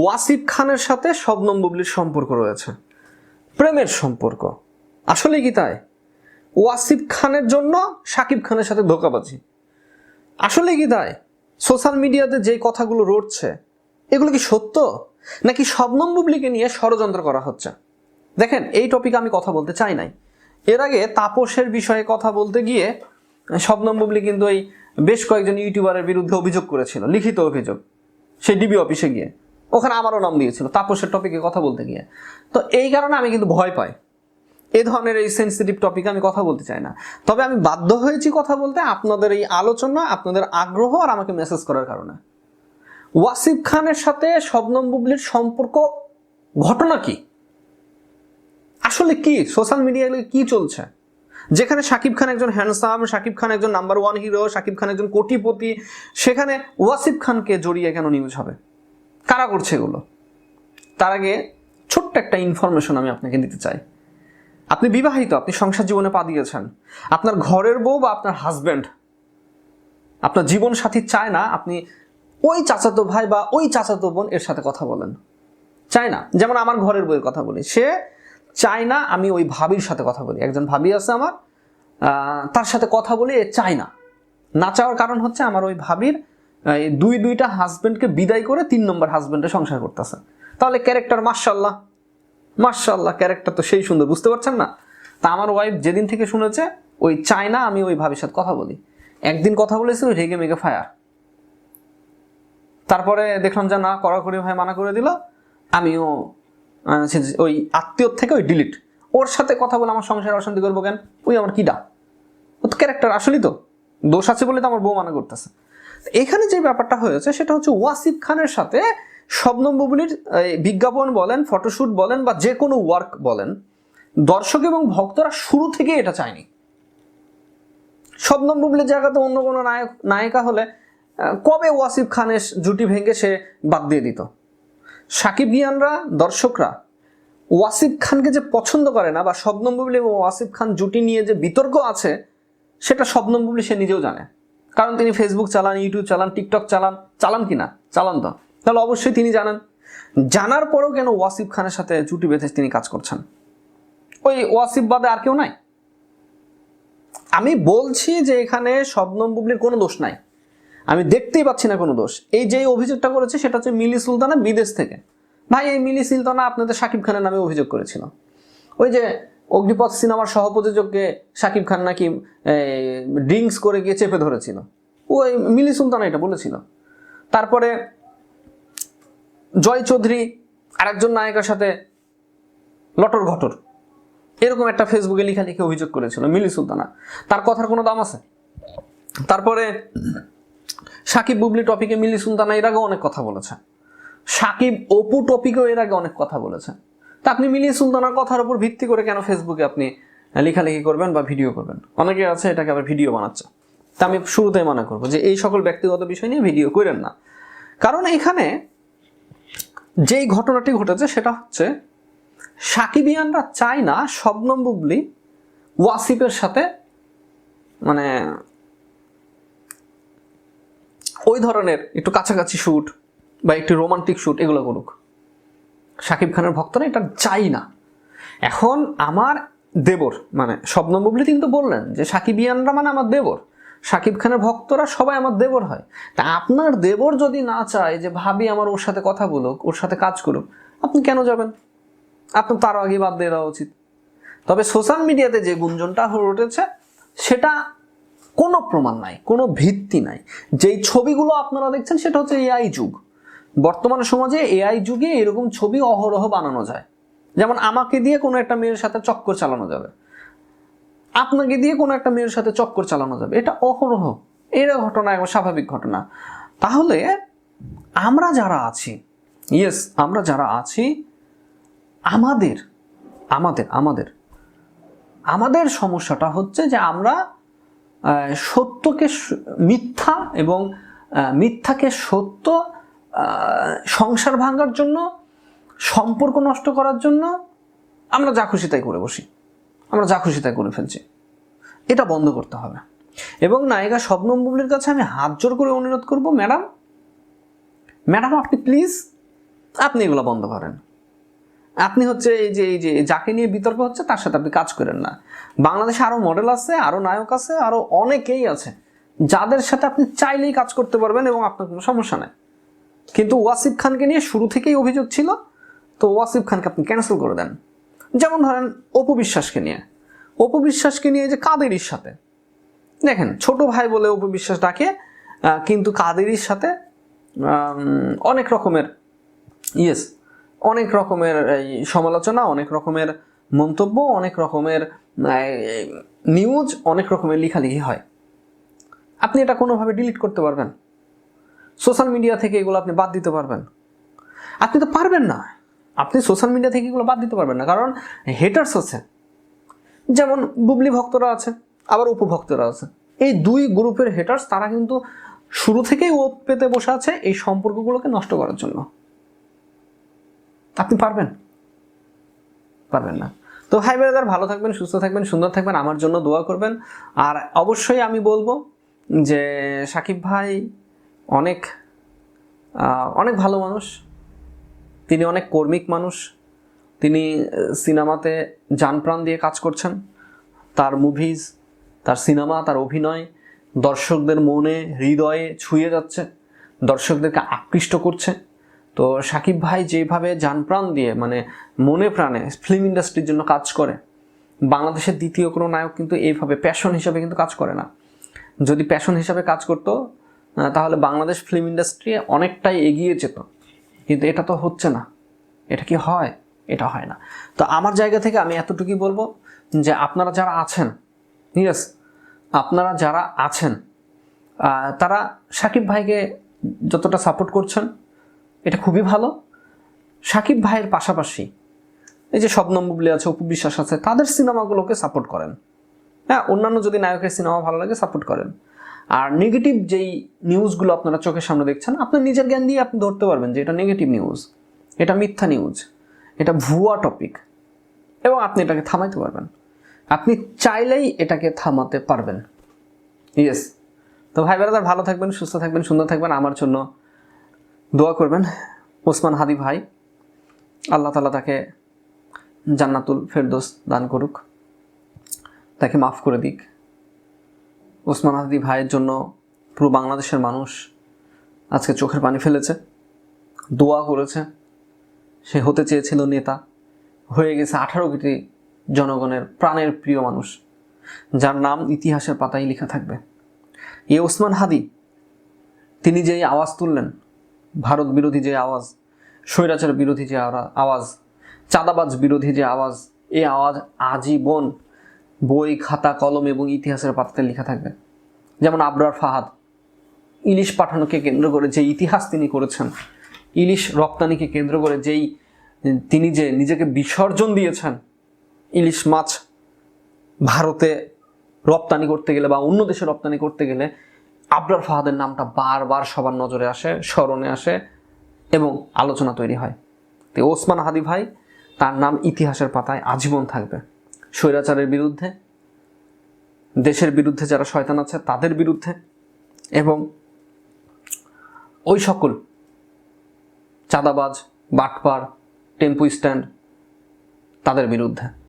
ওয়াসিফ খানের সাথে শবনম বুবলির সম্পর্ক রয়েছে। প্রেমের সম্পর্ক। আসলে কি তাই? ওয়াসিফ খানের জন্য সাকিব খানের সাথে ধোকাবাজি। আসলে কি তাই? সোশ্যাল মিডিয়াতে যে কথাগুলো রটছে, এগুলো কি সত্য? নাকি শবনম বুবলিকে নিয়ে ষড়যন্ত্র করা হচ্ছে? দেখেন, এই টপিকে আমি কথা বলতে চাই নাই। এর আগে তাপসের বিষয়ে কথা বলতে গিয়ে শবনম বুবলি কিন্তু এই বেশ কয়েকজন ইউটিউবারের বিরুদ্ধে অভিযোগ করেছিল, লিখিত অভিযোগ। সেই ডিবি অফিসে গিয়ে। ওখানে আমারও নাম দিয়েছিল। তাপসের টপিকে কথা বলতে গিয়ে। তো এই কারণে আমি কিন্তু ভয় পাই। এই ধরনের এই সেন্সিটিভ টপিকে আমি কথা বলতে চাই না। তবে আমি বাধ্য হয়েছি কথা বলতে আপনাদের এই আলোচনা, আপনাদের আগ্রহ আর আমাকে মেসেজ করার কারণে। ওয়াসিফ খানের সাথে শবনম বুবলির সম্পর্ক ঘটনা কি? আসলে কি? সোশ্যাল মিডিয়ায় কি চলছে? যেখানে শাকিব খান একজন হ্যান্ডসাম শাকিব খান একজন number one hero Shakib Khan একজন কোটিপতি, সেখানে ওয়াসিফ খানকে জড়িয়ে কেন নিউজ হবে? কারা করছে এগুলো? তার আগে ছোট্ট একটা ইনফরমেশন আমি আপনাকে দিতে চাই। আপনি বিবাহিত, আপনি সংসার জীবনে পা দিয়েছেন। আপনার ঘরের বউ বা আপনার হাজব্যান্ড আপনার জীবন সাথী চায় না আপনি ওই চাচাতো ভাই বা ওই চাচাতো বোন এর সাথে কথা বলেন। চায় না। যেমন আমার ঘরের বউয়ের কথা বলি। সে চায় না আমি ওই ভাবির সাথে কথা বলি। একজন ভাবি আছে আমার তার সাথে কথা বলি, এ চায় না। না চাওয়ার কারণ হচ্ছে আমার ওই ভাবির দুই দুইটা হাজবেন্ডকে বিদায় করে তিন নম্বর হাজবেন্ডে সংসার করতেছে। তাহলে ক্যারেক্টার মার্শাল্লাহ মার্শাল্লাহ ক্যারেক্টার তো সেই সুন্দর, বুঝতে পারছেন না? তা আমার ওয়াইফ যেদিন থেকে শুনেছে, ওই চায় না আমি ওই ভাবির সাথে কথা বলি। একদিন কথা বলেছি ওই রেগে মেগে ফায়ার তারপরে দেখলাম যে না, কড়াকড়ি ভাই মানা করে দিল। আমিও ওই আত্মীয়র থেকে ওই ডিলিট ওর সাথে কথা বলে আমার সংসারে অশান্তি করব কেন? ওই আমার কিডা ও তো ক্যারেক্টার আসলেই তো। দোষ আছে বলে তো আমার বউ মানা করতেছে। এখানে যে ব্যাপারটা হয়েছে, সেটা হচ্ছে ওয়াসিফ খানের সাথে শবনম বুবলির বিজ্ঞাপন বলেন ফটোশ্যুট বলেন, বা যে কোনো ওয়ার্ক বলেন, দর্শক এবং ভক্তরা শুরু থেকে এটা চায়নি। শবনম বুবলির জায়গাতে অন্য কোনো নায়ক, নায়িকা হলে কবে ওয়াসিফ খানের জুটি ভেঙে সে বাদ দিয়ে দিত? সাকিব গিয়ানরা, দর্শকরা, ওয়াসিফ খানকে যে পছন্দ করে না, বা শবনম বুবলি এবং ওয়াসিফ খান জুটি নিয়ে যে বিতর্ক আছে, সেটা শবনম বুবলি সে নিজেও জানে। কারণ তিনি ফেসবুক চালান ইউটিউব চালান টিকটক চালান চালান কি না? চালান তো। তাহলে অবশ্যই তিনি জানান। জানার পরেও কেন ওয়াসিফ খানের সাথে জুটি বেঁধে তিনি কাজ করছেন? ওই ওয়াসিফ বাদে আর কেউ নাই। আমি বলছি যে এখানে শবনম বুবলির কোনো দোষ নাই। আমি দেখতেই পাচ্ছি না কোনো দোষ। এই যে অভিযোগটা করেছে, সেটা হচ্ছে মিলি সুলতানা বিদেশ থেকে। ভাই, এই মিলি সুলতানা আপনাদের শাকিব খানের নামে অভিযোগ করেছিল। ওই যে অগ্নিপথ সিনেমার সহপ্রযোজককে শাকিব খান নাকি ড্রিঙ্কস করে গিয়ে চেপে ধরেছিল। ওই মিলি সুলতানা এটা বলেছিল। তারপরে জয় চৌধুরী আরেকজন নায়িকার সাথে লটর ঘটর। এরকম একটা ফেসবুকে লেখা লিখে অভিযোগ করেছিল মিলি সুলতানা। তার কথার কোনো দাম আছে? তারপরে সাকিব বুবলি টপিকে মিলি সুলতানা এর আগে অনেক কথা বলেছে। সাকিব অপু টপিকেও এর আগে অনেক কথা বলেছে। তা আপনি মিলি সুলতানার কথার উপর ভিত্তি করে কেন ফেসবুকে আপনি লেখালেখি করবেন বা ভিডিও করবেন? অনেকে আছে এটাকে আবার ভিডিও বানাচ্ছে। তা আমি শুরুতেই মানা করব যে এই সকল ব্যক্তিগত বিষয় নিয়ে ভিডিও করেন না। কারণ এখানে যেই ঘটনাটি ঘটেছে সেটা হচ্ছে, সাকিবিয়ানরা চায় না শবনম বুবলি ওয়াসিফের সাথে মানে ওই ধরনের একটু কাছাকাছি শ্যুট বা একটু রোমান্টিক শ্যুট এগুলো করুক। শাকিব খানের ভক্তরা এটা চাই না। এখন আমার দেবর মানে শবনম বুবলি তো বললেন যে সাকিবিয়ানরা মানে আমার দেবর। সাকিব খানের ভক্তরা সবাই আমার দেবর হয়। তা আপনার দেবর যদি না চায় যে ভাবি আমার ওর সাথে কথা বলুক, ওর সাথে কাজ করুক, আপনি কেন যাবেন? আপনার তারও আগে বাদ দিয়ে দেওয়া উচিত। তবে সোশ্যাল মিডিয়াতে যে গুঞ্জনটা হয়ে উঠেছে, সেটা কোনো প্রমাণ নাই, কোনো ভিত্তি নাই। যেই ছবিগুলো আপনারা দেখছেন, সেটা হচ্ছে এআই যুগ। বর্তমান সমাজে এআই যুগে এরকম ছবি অহরহ বানানো যায়। যেমন আমাকে দিয়ে কোনো একটা মেয়ের সাথে চক্কর চালানো যাবে। আপনাকে দিয়ে কোনো একটা মেয়ের সাথে চক্কর চালানো যাবে। এটা অহরহ। এর ঘটনা একবার স্বাভাবিক ঘটনা। তাহলে আমরা যারা আছি ইয়েস আমরা যারা আছি, আমাদের আমাদের আমাদের আমাদের সমস্যাটা হচ্ছে যে আমরা সত্যকে মিথ্যা এবং মিথ্যাকে সত্য সংসার ভাঙার জন্য, সম্পর্ক নষ্ট করার জন্য আমরা যা খুশি তাই করে বসি। আমরা যা খুশি তাই করে ফেলছি। এটা বন্ধ করতে হবে। এবং নায়িকা শবনম বুবলির কাছে আমি হাত জোর করে অনুরোধ করব, ম্যাডাম ম্যাডাম, আপনি প্লিজ, আপনি এগুলো বন্ধ করেন। আপনি হচ্ছে এই যে এই যে, যাকে নিয়ে বিতর্ক হচ্ছে, তার সাথে আপনি কাজ করেন না। বাংলাদেশে আরও মডেল আছে, আরও নায়ক আছে, আরও অনেকেই আছে, যাদের সাথে আপনি চাইলেই কাজ করতে পারবেন এবং আপনার কোনো সমস্যা নেই। কিন্তু ওয়াসিফ খানকে নিয়ে শুরু থেকেই অভিযোগ ছিল, তো ওয়াসিফ খানকে আপনি ক্যান্সেল করে দেন। যেমন ধরেন অপু বিশ্বাসকে নিয়ে। অপু বিশ্বাসকে নিয়ে যে কাদেরির সাথে। দেখেন, ছোট ভাই বলে অপু বিশ্বাস ডাকে কিন্তু কাদেরির সাথে অনেক রকমের ইয়েস অনেক রকমের এই সমালোচনা, অনেক রকমের মন্তব্য, অনেক রকমের নিউজ অনেক রকমের লেখালেখি হয়। আপনি এটা কোনোভাবে ডিলিট করতে পারবেন? সোশ্যাল মিডিয়া থেকে এগুলো আপনি বাদ দিতে পারবেন। আপনি তো পারবেন না। আপনি সোশ্যাল মিডিয়া থেকে এগুলো বাদ দিতে পারবেন না, কারণ হেটার্স আছে। যেমন বুবলি ভক্তরা আছে, আবার উপভক্তরা আছে। এই দুই গ্রুপের হেটার্স তারা কিন্তু শুরু থেকেই ওপ পেতে বসে আছে এই সম্পর্কগুলোকে নষ্ট করার জন্য। আপনি পারবেন? পারবেন না। তো ভাই ব্রাদার, ভালো থাকবেন, সুস্থ থাকবেন, সুন্দর থাকবেন, আমার জন্য দোয়া করবেন। আর অবশ্যই আমি বলব যে সাকিব ভাই অনেক অনেক ভালো মানুষ। তিনি অনেক কর্মিক মানুষ। তিনি সিনেমাতে যান প্রাণ দিয়ে কাজ করছেন। তার মুভিজ তার সিনেমা, তার অভিনয় দর্শকদের মনে, হৃদয়ে ছুঁয়ে যাচ্ছে। দর্শকদেরকে আকৃষ্ট করছে। তো সাকিব ভাই যেভাবে যান প্রাণ দিয়ে মানে মনে প্রাণে ফিল্ম ইন্ডাস্ট্রির জন্য কাজ করে, বাংলাদেশের দ্বিতীয় কোনো নায়ক কিন্তু এইভাবে প্যাশন হিসাবে কিন্তু কাজ করে না। যদি প্যাশন হিসাবে কাজ করতো তাহলে বাংলাদেশ ফিল্ম ইন্ডাস্ট্রি অনেকটাই এগিয়ে যেত। কিন্তু এটা তো হচ্ছে না। এটা কি হয়? এটা হয় না। তো আমার জায়গা থেকে আমি এতটুকুই বলব যে আপনারা যারা আছেন ইয়েস আপনারা যারা আছেন তারা সাকিব ভাইকে যতটা সাপোর্ট করছেন, এটা খুবই ভালো। সাকিব ভাইয়ের পাশাপাশি এই যে শবনম বুবলি আছে, অপু বিশ্বাস আছে, তাদের সিনেমাগুলোকে সাপোর্ট করেন। হ্যাঁ অন্যান্য যদি নায়কের সিনেমা ভালো লাগে সাপোর্ট করেন। আর নেগেটিভ যেই নিউজগুলো আপনারা চোখের সামনে দেখছেন, আপনার নিজের জ্ঞান দিয়ে আপনি ধরতে পারবেন যে এটা নেগেটিভ নিউজ এটা মিথ্যা নিউজ এটা ভুয়া টপিক এবং আপনি এটাকে থামাইতে পারবেন। আপনি চাইলেই এটাকে থামাতে পারবেন। ইয়েস তো ভাই বেড়াদার ভালো থাকবেন, সুস্থ থাকবেন, সুন্দর থাকবেন। আমার জন্য দোয়া করবেন ওসমান হাদি ভাই। আল্লাহ তালা তাকে জান্নাতুল ফেরদোস দান করুক, তাকে মাফ করে দিক। ওসমান হাদি ভাইয়ের জন্য পুরো বাংলাদেশের মানুষ আজকে চোখের পানি ফেলেছে, দোয়া করেছে। সে হতে চেয়েছিল নেতা, হয়ে গেছে আঠারো কোটি জনগণের প্রাণের প্রিয় মানুষ, যার নাম ইতিহাসের পাতায় লেখা থাকবে। এ ওসমান হাদি, তিনি যেই আওয়াজ তুললেন, ভারত বিরোধী যে আওয়াজ, স্বৈরাচার বিরোধী যে আওয়া- আওয়াজ, চাঁদাবাজ বিরোধী যে আওয়াজ, এই আওয়াজ আজীবন বই, খাতা, কলম এবং ইতিহাসের পাতাতে লেখা থাকবে। যেমন আবরার ফাহাদ। ইলিশ পাঠানোকে কেন্দ্র করে যে ইতিহাস তিনি করেছেন, ইলিশ রপ্তানিকে কেন্দ্র করে যেই তিনি যে নিজেকে বিসর্জন দিয়েছেন, ইলিশ মাছ ভারতে রপ্তানি করতে গেলে বা অন্য দেশে রপ্তানি করতে গেলে আবরার ফাহাদের নামটা বারবার সবার নজরে আসে, স্মরণে আসে এবং আলোচনা তৈরি হয়। তো ওসমান হাদি ভাই, তার নাম ইতিহাসের পাতায় আজীবন থাকবে। স্বৈরাচারের বিরুদ্ধে, দেশের বিরুদ্ধে যারা শয়তান আছে তাদের বিরুদ্ধে, এবং ওই সকল চাঁদাবাজ, বাটপার, টেম্পু স্ট্যান্ড তাদের বিরুদ্ধে।